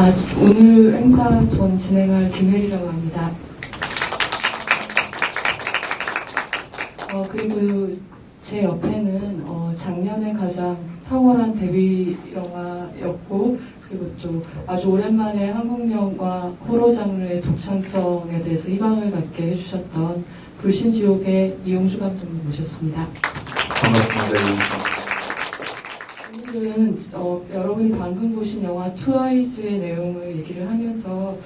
아, 오늘 행사 전 진행할 김혜리라고 합니다. 어, 그리고 제 옆에는 어, 작년에 가장 탁월한 데뷔 영화였고 그리고 또 아주 오랜만에 한국 영화 호러 장르의 독창성에 대해서 희망을 갖게 해주셨던 불신지옥의 이용주 감독님 모셨습니다. 반갑습니다. 오늘은 어, 여러분이 방금 보신 영화 트와이스의 내용을 얘기를 하면서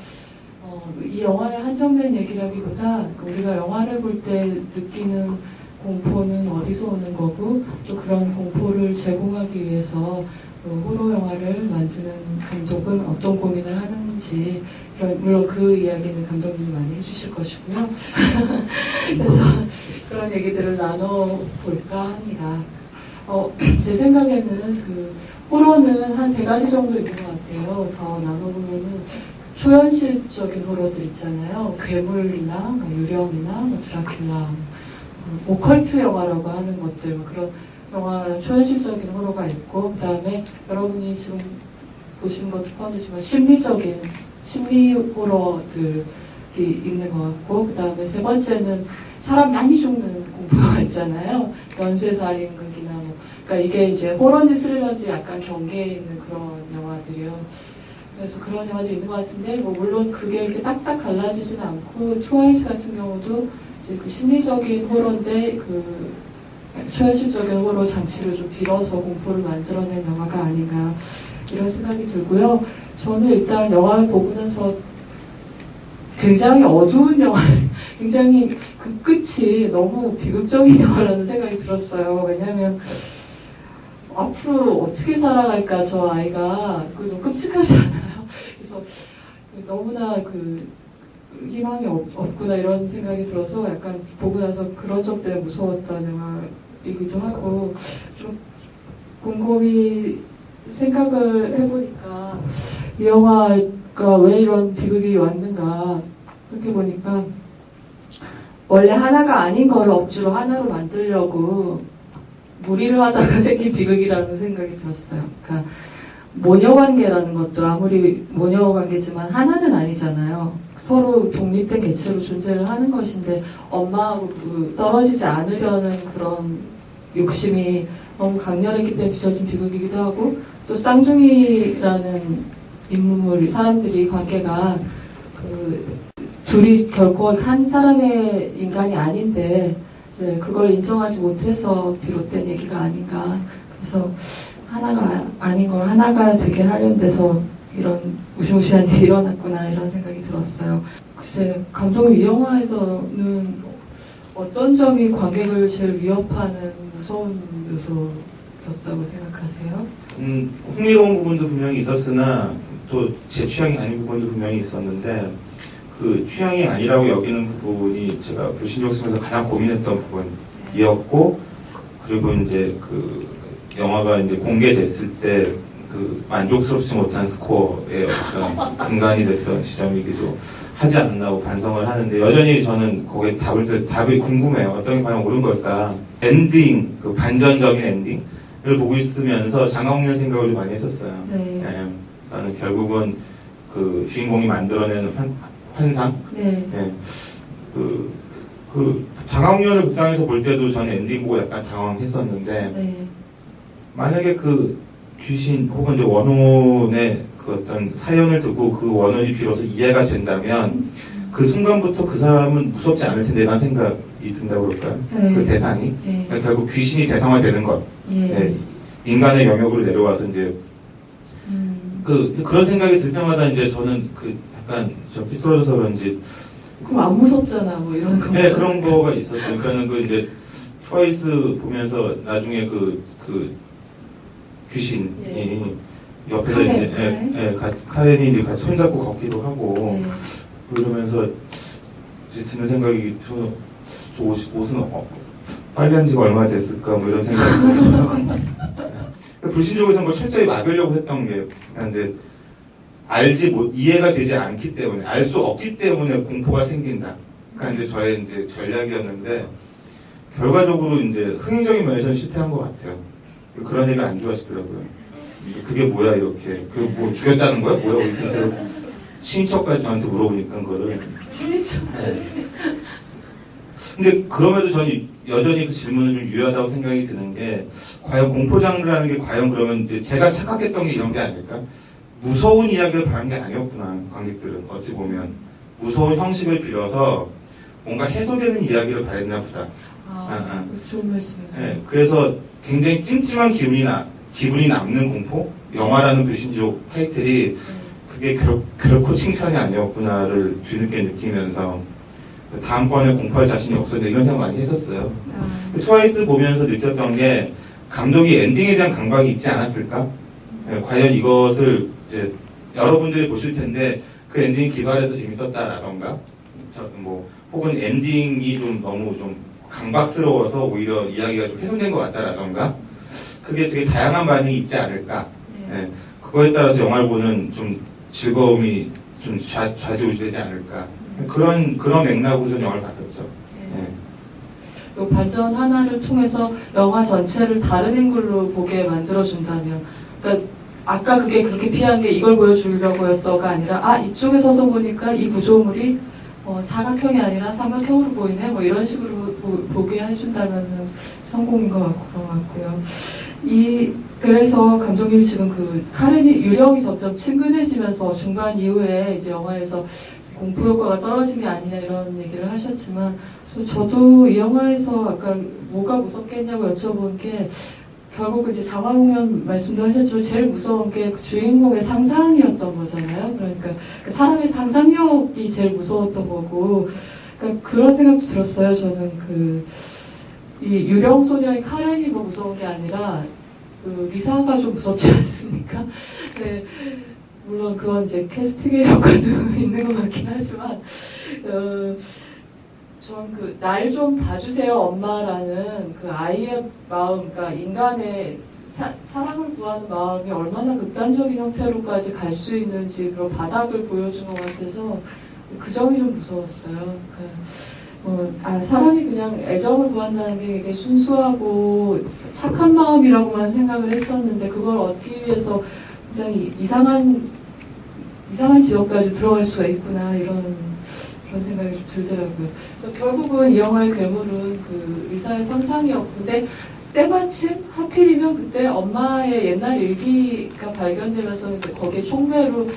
어, 이 영화의 한정된 얘기라기보다 우리가 영화를 볼 때 느끼는 공포는 어디서 오는 거고 또 그런 공포를 제공하기 위해서 그 호러 영화를 만드는 감독은 어떤 고민을 하는지 물론 그 이야기는 감독님이 많이 해주실 것이고요. 그래서 그런 얘기들을 나눠볼까 합니다. 어, 제 생각에는 그 호러는 한 세 가지 정도 있는 것 같아요. 더 나눠보면은 초현실적인 호러들 있잖아요. 괴물이나 뭐 유령이나 뭐 드라큘라, 어, 오컬트 영화라고 하는 것들 뭐 그런 영화 초현실적인 호러가 있고 그 다음에 여러분이 지금 보신 것도 포함되지만 심리적인 심리 호러들이 있는 것 같고 그 다음에 세 번째는 사람 많이 죽는 공포가 있잖아요. 연쇄 살인극이나 뭐 그러니까 이게 이제 호러인지 스릴러인지 약간 경계에 있는 그런 영화들이요. 그래서 그런 영화들이 있는 것 같은데 뭐 물론 그게 이렇게 딱딱 갈라지지는 않고 트와이스 같은 경우도 이제 그 심리적인 호러인데 그 초현실적인 호러 장치를 좀 빌어서 공포를 만들어낸 영화가 아닌가 이런 생각이 들고요. 저는 일단 영화를 보고 나서 굉장히 어두운 영화, 굉장히 그 끝이 너무 비극적인 영화라는 생각이 들었어요. 왜냐하면 앞으로 어떻게 살아갈까 저 아이가 그 끔찍하지 않아요. 그래서 너무나 그 희망이 없, 없구나 이런 생각이 들어서 약간 보고 나서 그런 점 때문에 무서웠던 영화이기도 하고 좀 곰곰이 생각을 해보니까 이 영화가 왜 이런 비극이 왔는가 그렇게 보니까 원래 하나가 아닌 걸 억지로 하나로 만들려고 무리를 하다가 생긴 비극이라는 생각이 들었어요. 그러니까 모녀 관계라는 것도 아무리 모녀 관계지만 하나는 아니잖아요. 서로 독립된 개체로 존재를 하는 것인데 엄마하고 그 떨어지지 않으려는 그런 욕심이 너무 강렬했기 때문에 빚어진 비극이기도 하고 또 쌍둥이라는 인물 사람들이 관계가 그 둘이 결코 한 사람의 인간이 아닌데 이제 그걸 인정하지 못해서 비롯된 얘기가 아닌가 그래서 하나가 아닌 걸 하나가 되게 하려는 데서 이런 무시무시한 일이 일어났구나 이런 생각이 들었어요. 글쎄 감독님 이 영화에서는 어떤 점이 관객을 제일 위협하는 무서운 요소였다고 생각하세요? 음, 흥미로운 부분도 분명히 있었으나 또 제 취향이 아닌 부분도 분명히 있었는데 그 취향이 아니라고 여기는 부분이 제가 불신족 쓰면서 가장 고민했던 부분이었고 그리고 이제 그 영화가 이제 공개됐을 때 그 만족스럽지 못한 스코어의 어떤 근간이 됐던 지점이기도 하지 않나고 반성을 하는데 여전히 저는 거기에 답을 들- 답이 궁금해요. 어떤 게 과연 옳은 걸까? 엔딩 그 반전적인 엔딩을 보고 있으면서 장학년 생각을 좀 많이 했었어요. 네. 예, 나는 결국은 그 주인공이 만들어낸 환, 환상, 네. 예, 그, 그 장학년을 극장에서 볼 때도 저는 엔딩 보고 약간 당황했었는데 네. 만약에 그 귀신 혹은 이제 원혼의 그 어떤 사연을 듣고 그 원혼이 비로소 이해가 된다면 그 순간부터 그 사람은 무섭지 않을 텐데 라는 생각이 든다고 그럴까요? 네. 그 대상이 네. 그러니까 결국 귀신이 대상화되는 것, 예. 예, 인간의 영역으로 내려와서 이제 음. 그 그런 생각이 들 때마다 이제 저는 그 약간 저 삐뚤어져서 그런지 그럼 안 무섭잖아, 뭐 이런 거. 네, 그런 거가 있었어요. 그러니까는 그 이제 트와이스 보면서 나중에 그, 그 귀신이 예. 옆에서 카렌, 이제 카렌. 예, 예, 같이 카렌이 이제 같이 손잡고 걷기도 하고 네. 그러면서 이제 드는 생각이 저, 저 옷, 옷은 어, 빨리 한 지가 얼마 됐을까 뭐 이런 생각이 들어요. 불신족에서는 뭐 철저히 막으려고 했던 게 이제 알지 못 이해가 되지 않기 때문에 알 수 없기 때문에 공포가 생긴다. 그러니까 이제 저의 이제 전략이었는데 결과적으로 이제 흥행적인 면에서는 실패한 것 같아요. 그런 얘기 안 좋아하시더라고요. 그게 뭐야 이렇게 그 뭐 죽였다는 거야 뭐야 이렇게 친척까지 저한테 물어보니까 그거를 친인척까지. 근데 그럼에도 저는 여전히 그 질문은 좀 유효하다고 생각이 드는 게 과연 공포 장르라는 게 과연 그러면 이제 제가 착각했던 게 이런 게 아닐까? 무서운 이야기를 바란 게 아니었구나 관객들은 어찌 보면 무서운 형식을 빌어서 뭔가 해소되는 이야기를 바랬나 보다. 아, 아, 아. 좋은 말씀이네요. 예, 그래서 굉장히 찜찜한 기분이 나 기분이 남는 공포 영화라는 불신족 타이틀이 네. 그게 결, 결코 칭찬이 아니었구나를 뒤늦게 느끼면서 다음번에 공포할 자신이 없었는데 이런 생각 많이 했었어요. 아, 트와이스 보면서 느꼈던 게 감독이 엔딩에 대한 강박이 있지 않았을까? 예, 과연 이것을 이제 여러분들이 보실 텐데 그 엔딩이 기발해서 재밌었다라던가, 저, 뭐 혹은 엔딩이 좀 너무 좀 강박스러워서 오히려 이야기가 좀 훼손된 것 같다라던가, 그게 되게 다양한 반응이 있지 않을까? 네. 예, 그거에 따라서 영화를 보는 좀 즐거움이 좀 좌, 좌지우지되지 않을까? 그런 그런 맥락으로 저는 영화를 봤었죠. 네. 예. 요 반전 하나를 통해서 영화 전체를 다른 앵글로 보게 만들어준다면, 그러니까 아까 그게 그렇게 피한 게 이걸 보여주려고였어가 아니라, 아, 이쪽에 서서 보니까 이 구조물이 어, 사각형이 아니라 삼각형으로 보이네, 뭐 이런 식으로 보, 게 해준다면 성공인 것 같고, 같고요. 이, 그래서 감독님 지금 그 카렌이, 유령이 점점 친근해지면서 중간 이후에 이제 영화에서 공포 효과가 떨어진 게 아니냐 이런 얘기를 하셨지만, 저도 이 영화에서 아까 뭐가 무섭겠냐고 여쭤본 게 결국 이제 자화공연 말씀도 하셨지만 제일 무서운 게그 주인공의 상상이었던 거잖아요. 그러니까 그 사람의 상상력이 제일 무서웠던 거고 그러니까 그런 생각도 들었어요. 저는 그 이 유령 소녀의 카렌이 뭐 무서운 게 아니라 그 리사가 좀 무섭지 않습니까? 네. 물론 그건 이제 캐스팅의 효과도 있는 것 같긴 하지만 어, 전 그 날 좀 봐주세요 엄마라는 그 아이의 마음, 그러니까 인간의 사, 사랑을 구하는 마음이 얼마나 극단적인 형태로까지 갈 수 있는지 그런 바닥을 보여준 것 같아서 그 점이 좀 무서웠어요. 그, 어, 아, 사람이 그냥 애정을 구한다는 게 이게 순수하고 착한 마음이라고만 생각을 했었는데 그걸 얻기 위해서 굉장히 이상한 이상한 지역까지 들어갈 수가 있구나 이런 그런 생각이 좀 들더라고요. 그래서 결국은 이 영화의 괴물은 그 의사의 상상이었는데 때마침 하필이면 그때 엄마의 옛날 일기가 발견되면서 거기에 총매로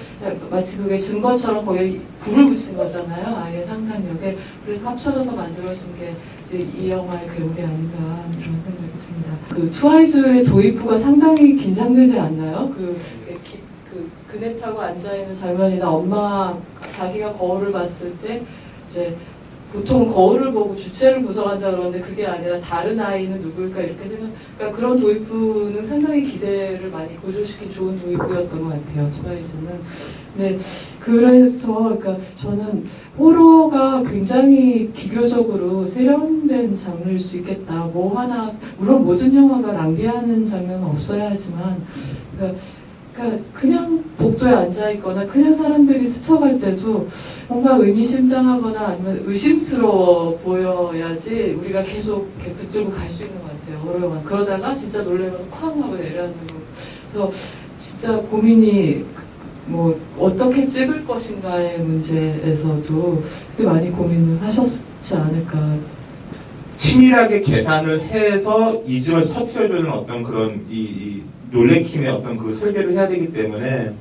마치 그게 증거처럼 거기에 불을 붙인 거잖아요. 아이의 상상력에. 그래서 합쳐져서 만들어진 게 이 영화의 괴물이 아닌가 이런 생각이 듭니다. 그 트와이즈의 도입부가 상당히 긴장되지 않나요? 그, 기- 그 그네 타고 앉아있는 장면이나 엄마 자기가 거울을 봤을 때 이제 보통 거울을 보고 주체를 구성한다 그러는데 그게 아니라 다른 아이는 누구일까 이렇게 생각 그러니까 그런 도입부는 상당히 기대를 많이 고조시킨 좋은 도입부였던 것 같아요 트와이즈는 네 그래서 그러니까 저는 호러가 굉장히 비교적으로 세련된 장르일 수 있겠다. 뭐 하나 물론 모든 영화가 낭비하는 장면은 없어야 하지만 그러니까 그러니까 그냥 복도에 앉아 있거나 그냥 사람들이 스쳐갈 때도 뭔가 의미심장하거나 아니면 의심스러워 보여야지 우리가 계속 이렇게 붙들고 갈 수 있는 것 같아요. 영화. 그러다가 진짜 놀래면 쾅 하고 내려앉는 거. 그래서 진짜 고민이 뭐 어떻게 찍을 것인가의 문제에서도 꽤 많이 고민을 하셨지 않을까. 치밀하게 계산을 해서 이점을 터트려주는 어떤 그런 이, 이 놀래킴의 어떤 그 설계를 해야 되기 때문에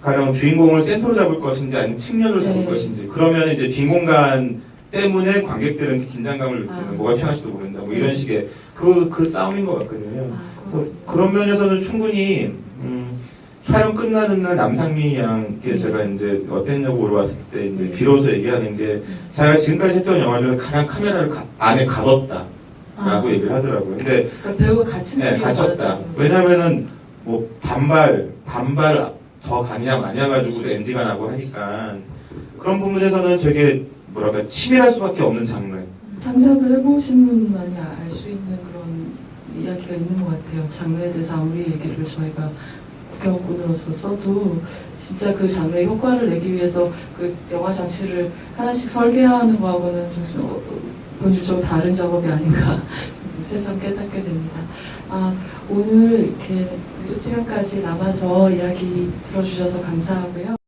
가령 주인공을 센터로 잡을 것인지 아니면 측면으로 잡을 네. 것인지 그러면 이제 빈 공간 때문에 관객들은 긴장감을 느끼는 아. 뭐가 편할지도 모른다 뭐 이런 네. 식의 그, 그 싸움인 것 같거든요. 아, 그런 면에서는 충분히 음, 촬영 끝나는 날 남상미 양께 음. 제가 이제 어땠냐고 물어봤을 때 이제 음. 비로소 얘기하는 게 자기가 지금까지 했던 영화 중에 가장 카메라를 가- 안에 가뒀다. 라고 아, 얘기를 하더라고요. 근데 그러니까 배우가 갇힌 네, 갇혔다. 왜냐면은 뭐 반발, 반발 더 가냐 마냐 가지고도 NG가 나고 하니까 그런 부분에서는 되게 뭐랄까 치밀할 수밖에 없는 장르. 창작을 해보신 분만이 알 수 있는 그런 이야기가 있는 것 같아요. 장르에 대해서 아무리 얘기를 저희가 국경꾼으로서 써도 진짜 그 장르의 효과를 내기 위해서 그 영화 장치를 하나씩 설계하는 거하고는 좀 어, 본질적으로 다른 작업이 아닌가 새삼 깨닫게 됩니다. 아, 오늘 이렇게 또 시간까지 남아서 이야기 들어주셔서 감사하고요.